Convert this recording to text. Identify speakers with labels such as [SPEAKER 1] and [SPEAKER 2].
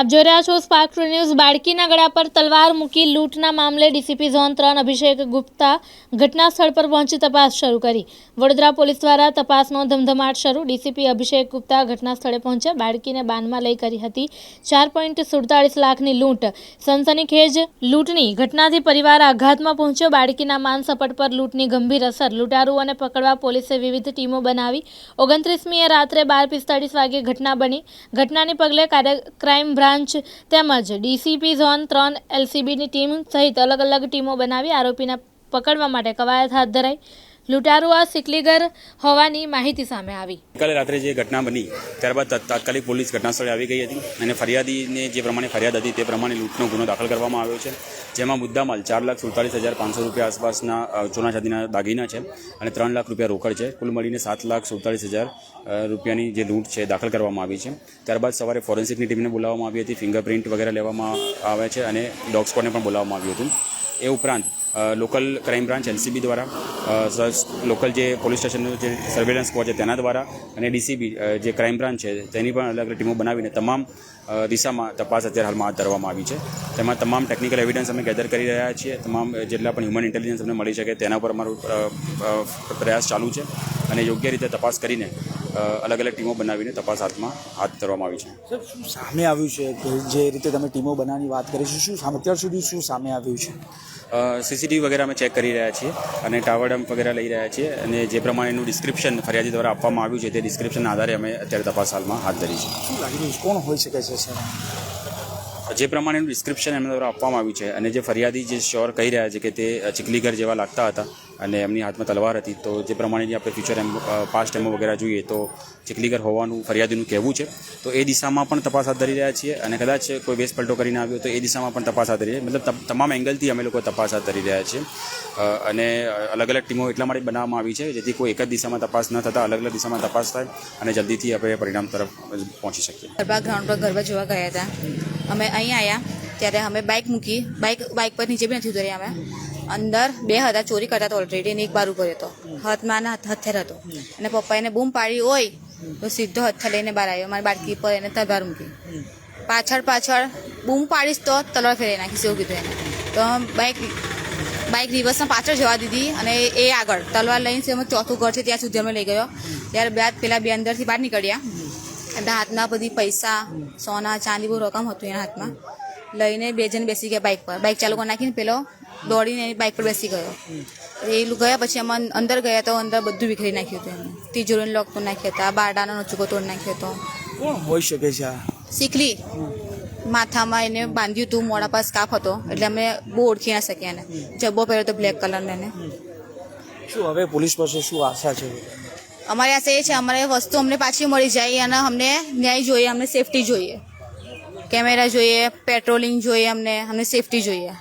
[SPEAKER 1] આપ જોઈ રહ્યા છો સ્પાર્ક ટુ ન્યૂઝ બાળકીના ગળા પર તલવાર મૂકી લૂંટના મામલે ડીસીપી ઝોન ત્રણ અભિષેક ગુપ્તા ઘટના સ્થળ પર પહોંચી તપાસ શરૂ કરી. વડોદરા પોલીસ દ્વારા તપાસનો ધમધમાટ શરૂ. ડીસીપી અભિષેક ગુપ્તા ઘટના સ્થળે પહોંચ્યા. બાળકીને બાનમાં લઈ કરી હતી ચાર પોઈન્ટ સુડતાળીસ લાખની લૂંટ. સનસનીખેજ લૂંટની ઘટનાથી પરિવાર આઘાતમાં પહોંચ્યો. બાળકીના માન સપટ પર લૂંટની ગંભીર અસર. લૂંટારુઓને પકડવા પોલીસે વિવિધ ટીમો બનાવી. ઓગણત્રીસમીએ રાત્રે બાર પિસ્તાળીસ વાગે ઘટના બની. ઘટનાને પગલે કાર્ય ક્રાઇમ બ્રાન્ચ તેમજ ડીસીપી ઝોન ત્રણ એલસીબીની ટીમ સહિત અલગ અલગ ટીમો બનાવી આરોપીને પકડવા માટે કવાયત હાથ ધરાઈ. લૂંટારુઆ સિકલીગર હોવાની માહિતી સામે આવી.
[SPEAKER 2] ગઈકાલે રાત્રે જે ઘટના બની, ત્યારબાદ તાત્કાલિક પોલીસ ઘટના સ્થળે આવી ગઈ હતી અને ફરિયાદીને જે પ્રમાણે ફરિયાદ હતી તે પ્રમાણે લૂંટનો ગુનો દાખલ કરવામાં આવ્યો છે. જેમાં મુદ્દામાલ ચાર લાખ સુડતાલીસ હજાર પાંચસો રૂપિયા આસપાસના ચોના ચાંદીના દાગીના છે અને ત્રણ લાખ રૂપિયા રોકડ છે. કુલ મળીને સાત લાખ સુડતાલીસ હજાર રૂપિયાની જે લૂંટ છે દાખલ કરવામાં આવી છે. ત્યારબાદ સવારે ફોરેન્સિકની ટીમને બોલાવવામાં આવી હતી, ફિંગરપ્રિન્ટ વગેરે લેવામાં આવે છે અને ડોગ સ્કોડને પણ બોલાવવામાં આવ્યું હતું. એ ઉપરાંત લોકલ ક્રાઇમ બ્રાન્ચ એલસીબી દ્વારા લોકલ જે પોલીસ સ્ટેશનનું જે સર્વેલન્સ સ્ક્વોડ છે તેના દ્વારા અને ડીસીબી જે ક્રાઇમ બ્રાન્ચ છે તેની પણ અલગ અલગ ટીમો બનાવીને તમામ દિશામાં તપાસ અત્યારે હાલમાં હાથ ધરવામાં આવી છે. તેમાં તમામ ટેકનિકલ એવિડન્સ અમે ગેધર કરી રહ્યા છીએ. તમામ જેટલા પણ હ્યુમન ઇન્ટેલિજન્સ અમને મળી શકે તેના પર અમારો પ્રયાસ ચાલુ છે અને યોગ્ય રીતે તપાસ કરીને અલગ અલગ ટીમો બનાવીને તપાસ હાથમાં હાથ ધરવામાં આવી છે.
[SPEAKER 3] સર શું સામે આવ્યું છે? કે જે રીતે તમે ટીમો બનાવવાની વાત કરી છે શું સામે અત્યાર સુધી શું સામે આવ્યું છે?
[SPEAKER 2] સીસીટીવી વગેરે અમે ચેક કરી રહ્યા છીએ અને ટાવર ડમ્પ વગેરે લઈ રહ્યા છીએ અને જે પ્રમાણેનું ડિસ્ક્રિપ્શન ફરિયાદી દ્વારા આપવામાં આવ્યું છે તે ડિસ્ક્રિપ્શનના આધારે અમે અત્યારે તપાસ હાલમાં હાથ ધરી છે.
[SPEAKER 3] શું લાગી રહ્યું કોણ હોઈ શકે છે સર?
[SPEAKER 2] જે પ્રમાણેનું ડિસ્ક્રિપ્શન એમના દ્વારા આપવામાં આવ્યું છે અને જે ફરિયાદી જે શ્યોર કહી રહ્યા છે કે તે ચીખલીઘર જેવા લાગતા હતા અને એમની હાથમાં તલવાર હતી, તો જે પ્રમાણેની આપણે ફ્યુચર એમ પાસ્ટ એમો વગેરે જોઈએ, તો ચીખલીઘર હોવાનું ફરિયાદીનું કહેવું છે. તો એ દિશામાં પણ તપાસ હાથ ધરી રહ્યા છીએ અને કદાચ કોઈ વેસ પલટો કરીને આવ્યો, તો એ દિશામાં પણ તપાસ હાથ ધરી મતલબ તમામ એંગલથી અમે લોકો તપાસ હાથ ધરી રહ્યા છીએ. અને અલગ અલગ ટીમો એટલા માટે બનાવવામાં આવી છે, જેથી કોઈ એક જ દિશામાં તપાસ ન થતાં અલગ અલગ દિશામાં તપાસ થાય અને જલ્દીથી આપણે પરિણામ તરફ પહોંચી શકીએ.
[SPEAKER 4] ગ્રાઉન્ડ પર ગરબા જોવા ગયા હતા. અમે અહીં આવ્યા ત્યારે અમે બાઇક મૂકી બાઇક બાઇક પર નીચે બી નથી ઉતર્યા અમે. અંદર બે હતા ચોરી કરતા હતા ઓલરેડી અને એક બાર ઉપર હતો. હાથમાં ના હથિયાર હતો. અને પપ્પા એને બૂમ પાડી હોય, તો સીધો હથિયાર લઈને બહાર આવ્યો. મારી બાળકી પર એને તલવાર મૂકી. પાછળ પાછળ બૂમ પાડીશ તો તલવાર ફેરવી નાખીશ એવું કીધું એને. તો બાઇક બાઇક રિવર્સમાં પાછળ જવા દીધી અને એ આગળ તલવાર લઈને અમે ચોથું ઘર છે ત્યાં સુધી અમે લઈ ગયો. ત્યારે બાદ પેલા બે અંદરથી બહાર નીકળ્યા. એમના હાથના બધી પૈસા સોના ચાંદી બહુ રકમ હતું એના હાથમાં. લઈને બે જણ બેસી ગયા બાઇક પર. બાઇક ચાલુ કરી નાખીને પેલો દોડીને એની બાઇક પર બેસી ગયો. એ ગયા પછી અમે અંદર ગયા તો અંદર બધું વિખરી નાખ્યું હતું એમને. તિજોરીને લોક તોડ નાખ્યા હતા બારડાનો નચુકો તોડ નાખ્યો હતો.
[SPEAKER 3] કોણ હોઈ શકે છે
[SPEAKER 4] શીખલી. માથામાં એને બાંધ્યું હતું મોડા પર સ્કાફ હતો. એટલે અમે બહુ ઓળખી ના શક્યા એને. જબ્બો પહેર્યો હતો બ્લેક કલરનો એને.
[SPEAKER 3] શું હવે પોલીસ પાસે શું આશા છે?
[SPEAKER 4] અમારી આશા એ છે, અમારે વસ્તુ અમને પાછી મળી જાય અને અમને ન્યાય જોઈએ, અમને સેફટી જોઈએ. કેમેરા જોઈએ પેટ્રોલિંગ જોઈએ અમને અમને સેફટી જોઈએ.